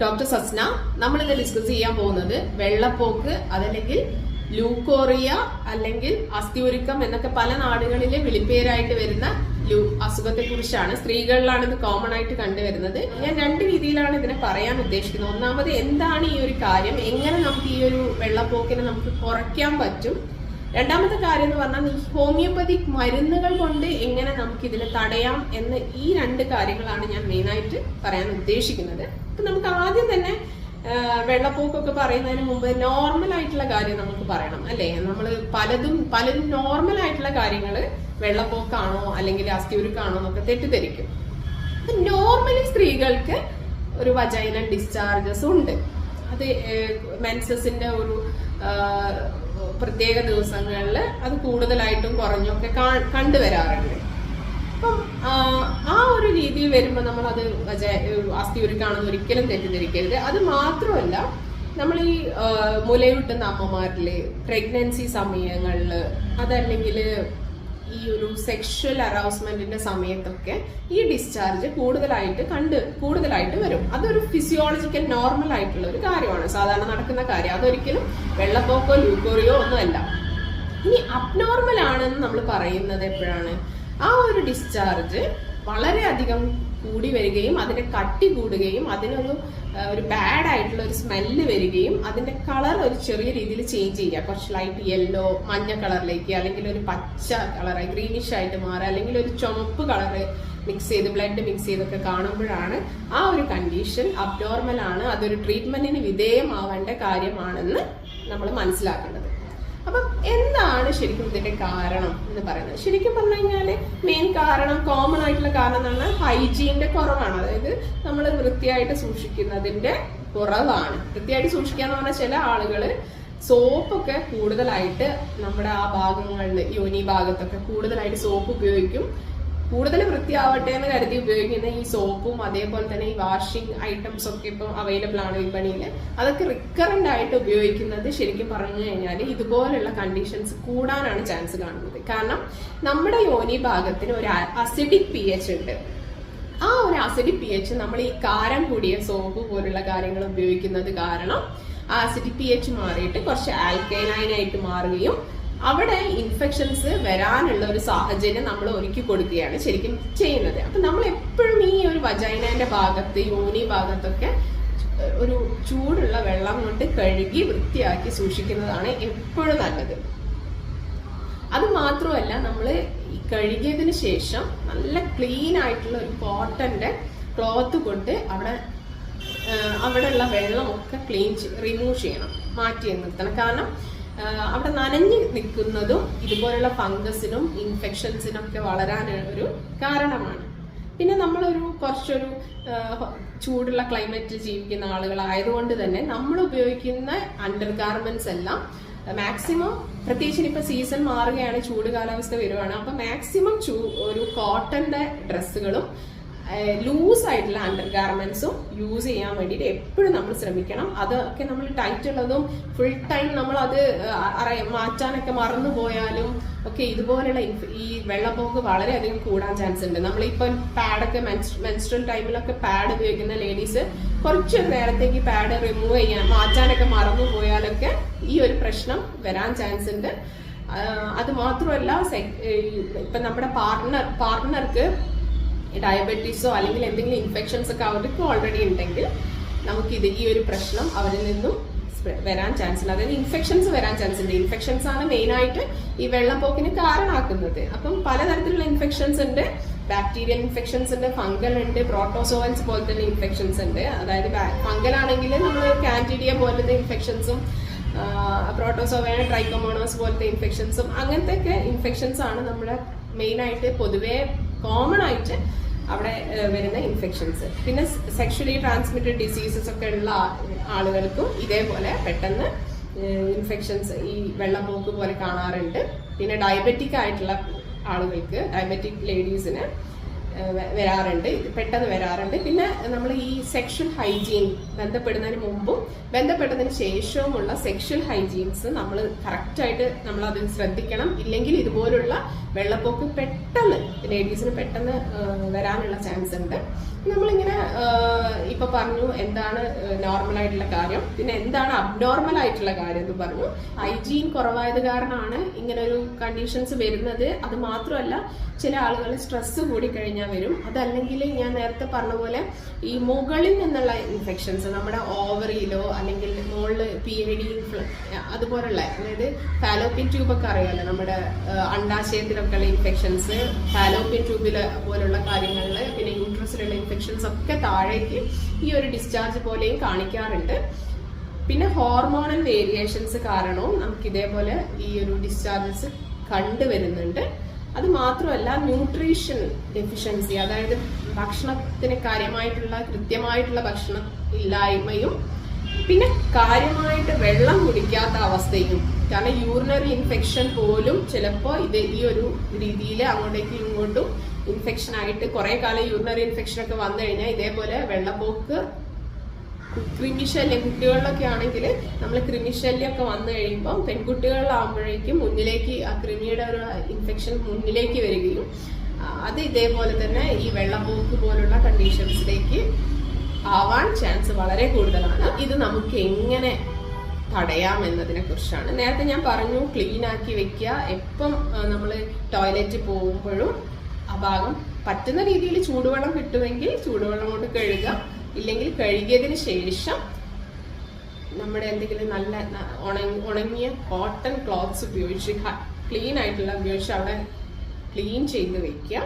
Doctor Sasna നമ്മളിന്ന് discuss ചെയ്യാൻ പോകുന്നത് വെള്ളപ്പോക്ക് അതല്ലെങ്കിൽ ലൂക്കോറിയ അല്ലെങ്കിൽ അസ്ഥിയുരുക്കം എന്നൊക്കെ പല നാടുകളിലെ വിളിപ്പേരായിട്ട് വരുന്ന അസുഖത്തെ കുറിച്ചാണ് സ്ത്രീകളിലാണ് ഇത് കോമൺ ആയിട്ട് കണ്ടുവരുന്നത്. ഞാൻ രണ്ട് രീതിയിലാണ് ഇതിനെ പറയാൻ ഉദ്ദേശിക്കുന്നത്. ഒന്നാമത് എന്താണ് ഈ ഒരു കാര്യം? എങ്ങനെ നമുക്ക് ഈ ഒരു വെള്ളപ്പോക്കിനെ നമുക്ക് കുറയ്ക്കാൻ പറ്റും? രണ്ടാമത്തെ കാര്യം എന്ന് പറഞ്ഞാൽ ഈ ഹോമിയോപ്പതിക് മരുന്നുകൾ കൊണ്ട് എങ്ങനെ നമുക്ക് ഇതിനെ തടയാം എന്ന് ഈ രണ്ട് കാര്യങ്ങളാണ് ഞാൻ മെയിനായിട്ട് പറയാൻ ഉദ്ദേശിക്കുന്നത്. അപ്പൊ നമുക്ക് ആദ്യം തന്നെ വെള്ളപ്പൊക്കൊക്കെ പറയുന്നതിന് മുമ്പ് നോർമൽ ആയിട്ടുള്ള കാര്യം നമുക്ക് പറയണം അല്ലേ? നമ്മൾ പലതും പലതും നോർമൽ ആയിട്ടുള്ള കാര്യങ്ങൾ വെള്ളപ്പൊക്കാണോ അല്ലെങ്കിൽ അസ്ഥിയുരുക്കാണോ എന്നൊക്കെ തെറ്റിദ്ധരിക്കും. നോർമലി സ്ത്രീകൾക്ക് ഒരു വജൈന ഡിസ്ചാർജസ് ഉണ്ട്. അത് മെൻസസിന്റെ ഒരു പ്രത്യേക ദിവസങ്ങളിൽ അത് കൂടുതലായിട്ടും കുറഞ്ഞൊക്കെ കണ്ടുവരാറുണ്ട്. അപ്പം ആ, ഒരു രീതിയിൽ വരുമ്പോൾ നമ്മൾ അത് അസ്ഥിയുരുക്കാണെന്ന് ഒരിക്കലും തെറ്റിദ്ധരിക്കരുത്. അത് മാത്രമല്ല നമ്മൾ ഈ മുലയൂട്ടുന്ന അമ്മമാരിലെ പ്രഗ്നൻസി സമയങ്ങളിൽ അതല്ലെങ്കിൽ ഈ ഒരു സെക്ഷൽ അറൗസ്മെന്റിന്റെ സമയത്തൊക്കെ ഈ ഡിസ്ചാർജ് കൂടുതലായിട്ട് കണ്ട് കൂടുതലായിട്ട് വരും. അതൊരു ഫിസിയോളജിക്കൽ നോർമൽ ആയിട്ടുള്ള ഒരു കാര്യമാണ്. സാധാരണ നടക്കുന്ന കാര്യം. അതൊരിക്കലും വെള്ളപ്പോക്കോ ലൂക്കോറിയോ ഒന്നുമല്ല. ഇനി അബ്നോർമൽ ആണെന്ന് നമ്മൾ പറയുന്നത് എപ്പോഴാണ്? ആ ഒരു ഡിസ്ചാർജ് വളരെയധികം കൂടി വരികയും അതിന്റെ കട്ടി കൂടുകയും അതിനൊരു ഒരു ബാഡ് ആയിട്ടുള്ള ഒരു സ്മെല്ല് വരികയും അതിന്റെ കളർ ഒരു ചെറിയ രീതിയിൽ ചേഞ്ച് ചെയ്യുക. കുറച്ച് ലൈറ്റ് യെല്ലോ മഞ്ഞ കളറിലേക്ക് അല്ലെങ്കിൽ ഒരു പച്ച കളറായി ഗ്രീനിഷ് ആയിട്ട് മാറുക. അല്ലെങ്കിൽ ഒരു ചുമപ്പ് കളറ് മിക്സ് ചെയ്ത് ബ്ലഡ് മിക്സ് ചെയ്തൊക്കെ കാണുമ്പോഴാണ് ആ ഒരു കണ്ടീഷൻ അബ്നോർമൽ ആണ്. അതൊരു ട്രീറ്റ്മെന്റിന് വിധേയമാവേണ്ട കാര്യമാണെന്ന് നമ്മൾ മനസ്സിലാക്കേണ്ടത്. അപ്പം എന്താണ് ശരിക്കും ഇതിന്റെ കാരണം എന്ന് പറയുന്നത്? ശരിക്കും പറഞ്ഞു കഴിഞ്ഞാൽ മെയിൻ കാരണം കോമൺ ആയിട്ടുള്ള കാരണം എന്ന് പറഞ്ഞാൽ ഹൈജീന്റെ കുറവാണ്. അതായത് നമ്മൾ വൃത്തിയായിട്ട് സൂക്ഷിക്കുന്നതിന്റെ കുറവാണ്. വൃത്തിയായിട്ട് സൂക്ഷിക്കുക എന്ന് പറഞ്ഞാൽ ചില ആളുകൾ സോപ്പൊക്കെ കൂടുതലായിട്ട് നമ്മുടെ ആ ഭാഗങ്ങളിൽ യോനി ഭാഗത്തൊക്കെ കൂടുതലായിട്ട് സോപ്പ് ഉപയോഗിക്കും. കൂടുതൽ വൃത്തിയാവട്ടെ എന്ന് കരുതി ഉപയോഗിക്കുന്ന ഈ സോപ്പും അതേപോലെ തന്നെ ഈ വാഷിംഗ് ഐറ്റംസ് ഒക്കെ ഇപ്പം അവൈലബിൾ ആണ് വിപണിയിൽ അതൊക്കെ റിക്കറന്റ് ആയിട്ട് ഉപയോഗിക്കുന്നത് ശരിക്കും പറഞ്ഞു കഴിഞ്ഞാൽ ഇതുപോലുള്ള കണ്ടീഷൻസ് കൂടാനാണ് ചാൻസ് കാണുന്നത്. കാരണം നമ്മുടെ യോനി ഭാഗത്തിന് ഒരു അസിഡിക് പി എച്ച് ഉണ്ട്. ആ ഒരു അസിഡിക് പി എച്ച് നമ്മൾ ഈ കാരം കൂടിയ സോപ്പ് പോലുള്ള കാര്യങ്ങൾ ഉപയോഗിക്കുന്നത് കാരണം ആ അസിഡിക് പി എച്ച് മാറിയിട്ട് കുറച്ച് ആൽക്കൈനായിട്ട് മാറുകയും അവിടെ ഇൻഫെക്ഷൻസ് വരാനുള്ള ഒരു സാഹചര്യം നമ്മൾ ഒരുക്കി കൊടുക്കുകയാണ് ശരിക്കും ചെയ്യുന്നത്. അപ്പൊ നമ്മൾ എപ്പോഴും ഈ ഒരു വജൈനന്റെ ഭാഗത്ത് യോനി ഭാഗത്തൊക്കെ ഒരു ചൂടുള്ള വെള്ളം കൊണ്ട് കഴുകി വൃത്തിയാക്കി സൂക്ഷിക്കുന്നതാണ് എപ്പോഴും നല്ലത്. അത് മാത്രമല്ല നമ്മൾ കഴുകിയതിന് ശേഷം നല്ല ക്ലീൻ ആയിട്ടുള്ള ഒരു കോട്ടന്റെ ക്ലോത്ത് കൊണ്ട് അവിടെ അവിടെയുള്ള വെള്ളമൊക്കെ ക്ലീൻ റിമൂവ് ചെയ്യണം മാറ്റി നിർത്തണം. കാരണം അവിടെ നനഞ്ഞ് നിൽക്കുന്നതും ഇതുപോലുള്ള ഫംഗസിനും ഇൻഫെക്ഷൻസിനും ഒക്കെ വളരാൻ ഒരു കാരണമാണ്. പിന്നെ നമ്മളൊരു കുറച്ചൊരു ചൂടുള്ള ക്ലൈമറ്റിൽ ജീവിക്കുന്ന ആളുകളായതുകൊണ്ട് തന്നെ നമ്മൾ ഉപയോഗിക്കുന്ന അണ്ടർ ഗാർമെന്റ്സ് എല്ലാം മാക്സിമം പ്രത്യേകിച്ച് ഇപ്പൊ സീസൺ മാറുകയാണ് ചൂട് കാലാവസ്ഥ വരുവാണ് അപ്പൊ മാക്സിമം ചൂ ഒരു കോട്ടന്റെ ഡ്രസ്സുകളും ലൂസ് ആയിട്ടുള്ള അണ്ടർ ഗാർമെന്റ്സും യൂസ് ചെയ്യാൻ വേണ്ടിയിട്ട് എപ്പോഴും നമ്മൾ ശ്രമിക്കണം. അതൊക്കെ നമ്മൾ ടൈറ്റ് ഉള്ളതും ഫുൾ ടൈം നമ്മൾ അത് മാറ്റാനൊക്കെ മറന്നു പോയാലും ഒക്കെ ഇതുപോലെയുള്ള ഈ വെള്ളപ്പോക്ക് വളരെയധികം കൂടാൻ ചാൻസ് ഉണ്ട്. നമ്മളിപ്പം പാഡൊക്കെ മെൻസ്ട്രൽ ടൈമിലൊക്കെ പാഡ് ഉപയോഗിക്കുന്ന ലേഡീസ് കുറച്ച് നേരത്തേക്ക് പാഡ് റിമൂവ് ചെയ്യാൻ മാറ്റാനൊക്കെ മറന്നു പോയാലൊക്കെ ഈ ഒരു പ്രശ്നം വരാൻ ചാൻസ് ഉണ്ട്. അത് മാത്രമല്ല ഇപ്പൊ നമ്മുടെ പാർട്ണർ പാർട്ണർക്ക് ഡയബറ്റീസോ അല്ലെങ്കിൽ എന്തെങ്കിലും ഇൻഫെക്ഷൻസ് ഒക്കെ അവർക്ക് ഓൾറെഡി ഉണ്ടെങ്കിൽ നമുക്കിത് ഈ ഒരു പ്രശ്നം അവരിൽ നിന്നും വരാൻ ചാൻസ് ഉണ്ട് അതായത് ഇൻഫെക്ഷൻസ് വരാൻ ചാൻസ് ഉണ്ട് ഇൻഫെക്ഷൻസ് ആണ് മെയിൻ ആയിട്ട് ഈ വെള്ളപ്പോക്കിന് കാരണമാക്കുന്നത്. അപ്പം പലതരത്തിലുള്ള ഇൻഫെക്ഷൻസ് ഉണ്ട്. ബാക്ടീരിയൽ ഇൻഫെക്ഷൻസ് ഉണ്ട് ഫംഗൽ ഉണ്ട് പ്രോട്ടോസോവൽസ് പോലത്തെ ഇൻഫെക്ഷൻസ് ഉണ്ട്. അതായത് ഫംഗൽ ആണെങ്കിൽ നമ്മൾ കാൻഡിഡിയ പോലത്തെ ഇൻഫെക്ഷൻസും പ്രോട്ടോസോവയാണ് ട്രൈക്കോമോണോസ് പോലത്തെ ഇൻഫെക്ഷൻസും അങ്ങനത്തെ ഒക്കെ ഇൻഫെക്ഷൻസ് ആണ് നമ്മുടെ മെയിൻ ആയിട്ട് പൊതുവേ കോമൺ ആയിട്ട് അവിടെ വരുന്ന ഇൻഫെക്ഷൻസ് പിന്നെ സെക്ഷലി ട്രാൻസ്മിറ്റഡ് ഡിസീസസ് ഒക്കെ ഉള്ള ആളുകൾക്കും ഇതേപോലെ പെട്ടെന്ന് ഇൻഫെക്ഷൻസ് ഈ വെള്ളപ്പോക്ക് പോലെ കാണാറുണ്ട്. പിന്നെ ഡയബറ്റിക് ആയിട്ടുള്ള ആളുകൾക്ക് ഡയബറ്റിക് ലേഡീസിന് വരാറുണ്ട്. പെട്ടെന്ന് വരാറുണ്ട്. പിന്നെ നമ്മൾ ഈ സെക്ഷൽ ഹൈജീൻ ബന്ധപ്പെടുന്നതിന് മുമ്പും ബന്ധപ്പെട്ടതിന് ശേഷവുമുള്ള സെക്ഷൽ ഹൈജീൻസ് നമ്മൾ കറക്റ്റായിട്ട് നമ്മൾ അത് ശ്രദ്ധിക്കണം. ഇല്ലെങ്കിൽ ഇതുപോലുള്ള വെള്ളപ്പൊക്ക് പെട്ടെന്ന് ലേഡീസിന് പെട്ടെന്ന് വരാനുള്ള ചാൻസ് ഉണ്ട്. നമ്മളിങ്ങനെ ഇപ്പൊ പറഞ്ഞു എന്താണ് നോർമൽ ആയിട്ടുള്ള കാര്യം. പിന്നെ എന്താണ് അബ്നോർമൽ ആയിട്ടുള്ള കാര്യം എന്ന് പറഞ്ഞു. ഹൈജീൻ കുറവായത് കാരണമാണ് ഇങ്ങനെ ഒരു കണ്ടീഷൻസ് വരുന്നത്. അത് മാത്രമല്ല ചില ആളുകൾ സ്ട്രെസ് കൂടി കഴിഞ്ഞാൽ വരും. അതല്ലെങ്കിൽ ഞാൻ നേരത്തെ പറഞ്ഞ പോലെ ഈ മുകളിൽ നിന്നുള്ള ഇൻഫെക്ഷൻസ് നമ്മുടെ ഓവറിയിലോ അല്ലെങ്കിൽ മുകളിൽ പി എ ഡി അതുപോലുള്ള അതായത് ഫാലോപ്പിൻ ട്യൂബൊക്കെ അറിയാമല്ലോ നമ്മുടെ ഏഹ്, അണ്ടാശയത്തിലൊക്കെ ഉള്ള ഇൻഫെക്ഷൻസ് ഫാലോപ്പിൻ ട്യൂബിൽ പോലുള്ള കാര്യങ്ങളിൽ പിന്നെ യൂട്രസിലുള്ള ഇൻഫെക്ഷൻസ് ഒക്കെ താഴേക്ക് ഈ ഒരു ഡിസ്ചാർജ് പോലെയും കാണിക്കാറുണ്ട്. പിന്നെ ഹോർമോണൽ വേരിയേഷൻസ് കാരണവും നമുക്ക് ഇതേപോലെ ഈ ഒരു ഡിസ്ചാർജസ് കണ്ടുവരുന്നുണ്ട്. അത് മാത്രമല്ല ന്യൂട്രീഷൻ ഡെഫിഷ്യൻസി അതായത് ഭക്ഷണത്തിന് കാര്യമായിട്ടുള്ള കൃത്യമായിട്ടുള്ള ഭക്ഷണം ഇല്ലായ്മയും പിന്നെ കാര്യമായിട്ട് വെള്ളം കുടിക്കാത്ത അവസ്ഥയും. കാരണം യൂറിനറി ഇൻഫെക്ഷൻ പോലും ചിലപ്പോൾ ഇത് ഈ ഒരു രീതിയിൽ അങ്ങോട്ടേക്കും ഇങ്ങോട്ടും ഇൻഫെക്ഷൻ ആയിട്ട് കുറേ കാലം യൂറിനറി ഇൻഫെക്ഷൻ ഒക്കെ വന്നു കഴിഞ്ഞാൽ ഇതേപോലെ വെള്ളപ്പോക്ക് കൃമിശല്യം കുട്ടികളിലൊക്കെ ആണെങ്കിൽ നമ്മൾ കൃമിശല്യം ഒക്കെ വന്നു കഴിയുമ്പോൾ പെൺകുട്ടികളിലാകുമ്പോഴേക്കും മുന്നിലേക്ക് ആ കൃമിയുടെ ഒരു ഇൻഫെക്ഷൻ മുന്നിലേക്ക് വരികയും അത് ഇതേപോലെ തന്നെ ഈ വെള്ളപ്പോക്ക് പോലുള്ള കണ്ടീഷൻസിലേക്ക് ആവാൻ ചാൻസ് വളരെ കൂടുതലാണ്. ഇത് നമുക്ക് എങ്ങനെ തടയാം എന്നതിനെ കുറിച്ചാണ്. നേരത്തെ ഞാൻ പറഞ്ഞു ക്ലീൻ ആക്കി വെക്കുക. എപ്പം നമ്മൾ ടോയ്ലറ്റിൽ പോകുമ്പോഴും ആ ഭാഗം പറ്റുന്ന രീതിയിൽ ചൂടുവെള്ളം കിട്ടുമെങ്കിൽ ചൂടുവെള്ളം കൊണ്ട് കഴുകുക. ഇല്ലെങ്കിൽ കഴുകിയതിന് ശേഷം നമ്മുടെ എന്തെങ്കിലും നല്ല ഉണങ്ങ- ഉണങ്ങിയ കോട്ടൺ ക്ലോത്ത്സ് ഉപയോഗിച്ച് ക്ലീൻ ആയിട്ടുള്ള ഉപയോഗിച്ച് അവിടെ ക്ലീൻ ചെയ്ത് വെക്കുക.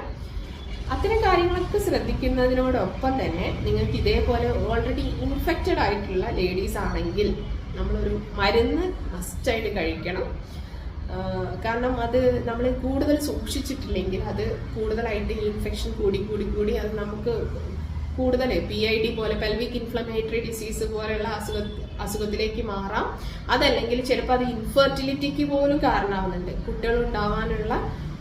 അത്തരം കാര്യങ്ങളൊക്കെ ശ്രദ്ധിക്കുന്നതിനോടൊപ്പം തന്നെ നിങ്ങൾക്ക് ഇതേപോലെ ഓൾറെഡി ഇൻഫെക്റ്റഡ് ആയിട്ടുള്ള ലേഡീസ് ആണെങ്കിൽ നമ്മളൊരു മരുന്ന് മസ്റ്റായിട്ട് കഴിക്കണം. കാരണം അത് നമ്മൾ കൂടുതൽ സൂക്ഷിച്ചിട്ടില്ലെങ്കിൽ അത് കൂടുതലായിട്ട് ഇൻഫെക്ഷൻ കൂടി കൂടി കൂടി അത് നമുക്ക് കൂടുതൽ പി ഐ ഡി പോലെ പെൽവിക് ഇൻഫ്ലമേറ്ററി ഡിസീസ് പോലെയുള്ള അസുഖ അസുഖത്തിലേക്ക് മാറാം. അതല്ലെങ്കിൽ ചിലപ്പോൾ അത് ഇൻഫെർട്ടിലിറ്റിക്ക് പോലും കാരണമാവുന്നുണ്ട് കുട്ടികൾ ഉണ്ടാവാനുള്ള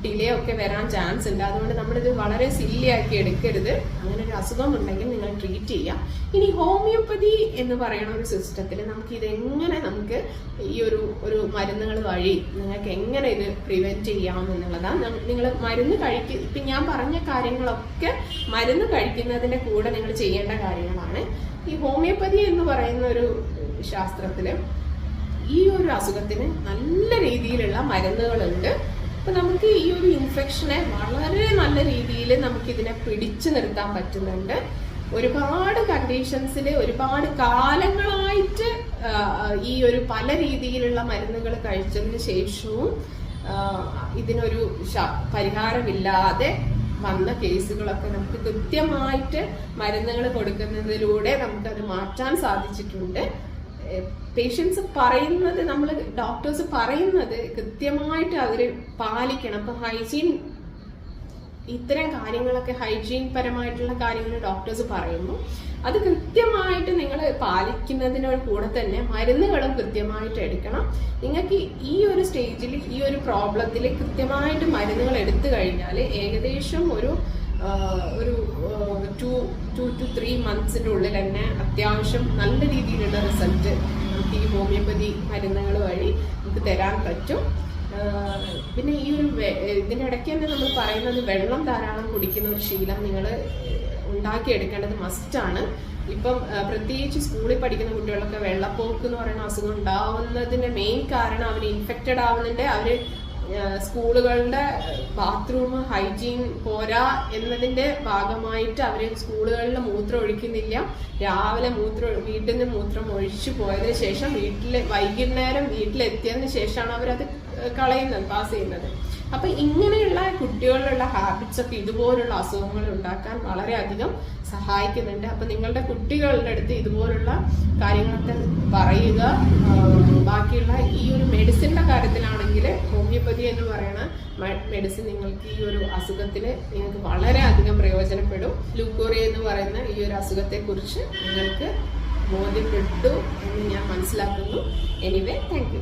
ഡിലേ ഒക്കെ വരാൻ ചാൻസ് ഉണ്ട്. അതുകൊണ്ട് നമ്മളിത് വളരെ സില്ലി ആക്കി എടുക്കരുത്. അങ്ങനെ ഒരു അസുഖം ഉണ്ടെങ്കിൽ നിങ്ങൾ ട്രീറ്റ് ചെയ്യാം. ഇനി ഹോമിയോപ്പതി എന്ന് പറയുന്ന ഒരു സിസ്റ്റത്തിൽ നമുക്ക് ഇതെങ്ങനെ നമുക്ക് ഈ ഒരു ഒരു മരുന്നുകൾ വഴി നിങ്ങൾക്ക് എങ്ങനെ ഇത് പ്രിവെന്റ് ചെയ്യാം എന്നുള്ളതാണ്. നിങ്ങൾ മരുന്ന് കഴിക്ക ഇപ്പം ഞാൻ പറഞ്ഞ കാര്യങ്ങളൊക്കെ മരുന്ന് കഴിക്കുന്നതിന്റെ കൂടെ നിങ്ങൾ ചെയ്യേണ്ട കാര്യങ്ങളാണ്. ഈ ഹോമിയോപ്പതി എന്ന് പറയുന്ന ഒരു ശാസ്ത്രത്തിൽ ഈ ഒരു അസുഖത്തിന് നല്ല രീതിയിലുള്ള മരുന്നുകളുണ്ട്. അപ്പൊ നമുക്ക് ഈ ഒരു ഇൻഫെക്ഷനെ വളരെ നല്ല രീതിയിൽ നമുക്കിതിനെ പിടിച്ചു നിർത്താൻ പറ്റുന്നുണ്ട്. ഒരുപാട് കണ്ടീഷൻസിൽ ഒരുപാട് കാലങ്ങളായിട്ട് ഈ ഒരു പല രീതിയിലുള്ള മരുന്നുകൾ കഴിച്ചതിന് ശേഷവും ഇതിനൊരു പരിഹാരമില്ലാതെ വന്ന കേസുകളൊക്കെ നമുക്ക് കൃത്യമായിട്ട് മരുന്നുകൾ കൊടുക്കുന്നതിലൂടെ നമുക്കത് മാറ്റാൻ സാധിച്ചിട്ടുണ്ട്. പേഷ്യൻസ് പറയുന്നത് നമ്മൾ ഡോക്ടേഴ്സ് പറയുന്നത് കൃത്യമായിട്ട് അവർ പാലിക്കണം. ഇപ്പൊ ഹൈജീൻ ഇത്തരം കാര്യങ്ങളൊക്കെ ഹൈജീൻ പരമായിട്ടുള്ള കാര്യങ്ങൾ ഡോക്ടേഴ്സ് പറയുന്നു. അത് കൃത്യമായിട്ട് നിങ്ങൾ പാലിക്കുന്നതിനോട് കൂടെ തന്നെ മരുന്നുകളും കൃത്യമായിട്ട് എടുക്കണം. നിങ്ങൾക്ക് ഈ ഒരു സ്റ്റേജിൽ ഈ ഒരു പ്രോബ്ലത്തിൽ കൃത്യമായിട്ട് മരുന്നുകൾ എടുത്തു കഴിഞ്ഞാൽ ഏകദേശം ഒരു ഒരു ടു ടു ടു ത്രീ മന്ത്സിന്റെ ഉള്ളിൽ തന്നെ അത്യാവശ്യം നല്ല രീതിയിലുള്ള റിസൾട്ട് നമുക്ക് ഈ ഹോമിയോപ്പതി മരുന്നുകൾ വഴി നമുക്ക് തരാൻ പറ്റും. പിന്നെ ഈ ഒരു ഇതിന്റെ ഇടയ്ക്ക് തന്നെ നമ്മൾ പറയുന്നത് വെള്ളം ധാരാളം കുടിക്കുന്ന ഒരു ശീലം നിങ്ങൾ ഉണ്ടാക്കിയെടുക്കേണ്ടത് മസ്റ്റാണ് ഇപ്പം പ്രത്യേകിച്ച് സ്കൂളിൽ പഠിക്കുന്ന കുട്ടികളൊക്കെ വെള്ളപ്പോക്ക് എന്ന് പറയുന്ന അസുഖം ഉണ്ടാവുന്നതിന്റെ മെയിൻ കാരണം അവർ ഇൻഫെക്റ്റഡ് അവർ ആഹ് സ്കൂളുകളുടെ ബാത്റൂം ഹൈജീൻ പോരാ എന്നതിന്റെ ഭാഗമായിട്ട് അവർ സ്കൂളുകളിൽ മൂത്രം ഒഴിക്കുന്നില്ല. രാവിലെ മൂത്രം വീട്ടിൽ നിന്ന് മൂത്രം ഒഴിച്ചു പോയതിന് ശേഷം വീട്ടിൽ വൈകുന്നേരം വീട്ടിലെത്തിയതിനു ശേഷമാണ് അവരത് കളയുന്നത് പാസ് ചെയ്യുന്നത്. അപ്പൊ ഇങ്ങനെയുള്ള കുട്ടികളിലുള്ള ഹാബിറ്റ്സ് ഒക്കെ ഇതുപോലുള്ള അസുഖങ്ങൾ ഉണ്ടാക്കാൻ വളരെയധികം സഹായിക്കുന്നുണ്ട്. അപ്പൊ നിങ്ങളുടെ കുട്ടികളുടെ അടുത്ത് ഇതുപോലുള്ള കാര്യങ്ങളൊക്കെ പറയുക ബാക്കിയുള്ള ഈ ഒരു മെഡിസിന്റെ കാര്യത്തിലാണെങ്കിൽ ഹോമിയോപ്പതി എന്ന് പറയുന്ന മെഡിസിൻ നിങ്ങൾക്ക് ഈ ഒരു അസുഖത്തിന് നിങ്ങൾക്ക് വളരെയധികം പ്രയോജനപ്പെടും. ലൂക്കോറിയ എന്ന് പറയുന്ന ഈ ഒരു അസുഖത്തെ കുറിച്ച് നിങ്ങൾക്ക് ബോധ്യപ്പെട്ടു എന്ന് ഞാൻ മനസ്സിലാക്കുന്നു. Anyway thank you